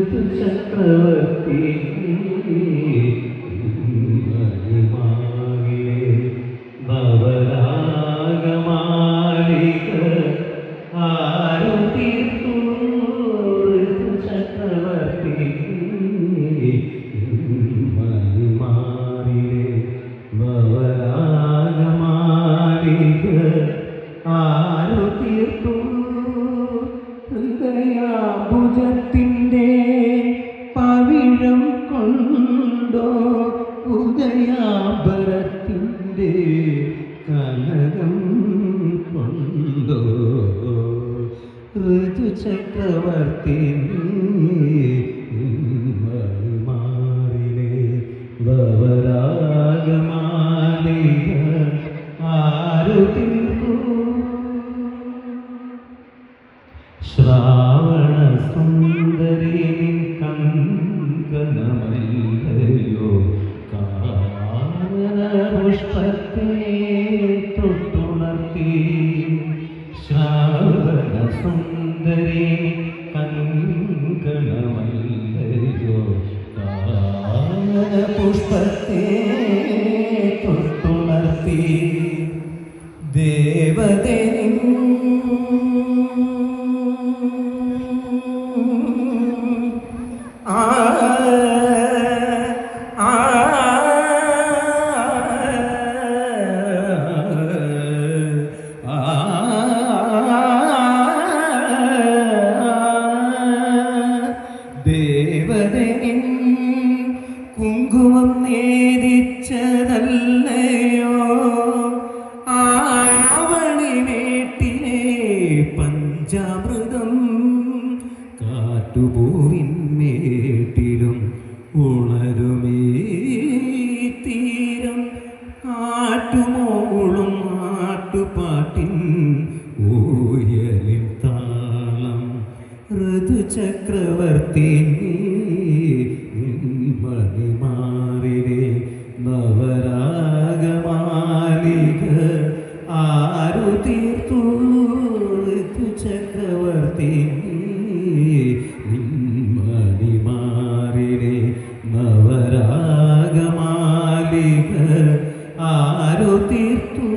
ഋതുചക്രവർത്തി ഋതുചക്രവർത്തി മാറിലെ ഭവരാഗമാലിക ആരു തീർക്കൂ ശ്രാവണ സുന്ദരി കങ്കണമല്ലയോ കാനന പുഷ്പത്തെ തൊട്ടുണർത്തി ശ്രാവണ സുന്ദരി കങ്കണമല്ലയോ കാനന പുഷ്പത്തെ തൊട്ടുണർത്തി ദേവതനിൻ ആ ആ കുങ്കുമം നേദിച്ചതല്ലയോ ആവണിമേട്ടിലെ പഞ്ചാമൃതം കാറ്റുപൂവിൻ മേട്ടിലും ഉണരുമേ തീരം. കാട്ടുമോളും ആട്ടുപാട്ടിൻ ഊയലിൻ താളം. ഋതുചക്രവർത്തി മണിമാറിലെ ആരു തീർത്തു ഋതുചക്രവർത്തി മണിമാറിലെ നവരാഗമാലിക ആരു തീർത്തു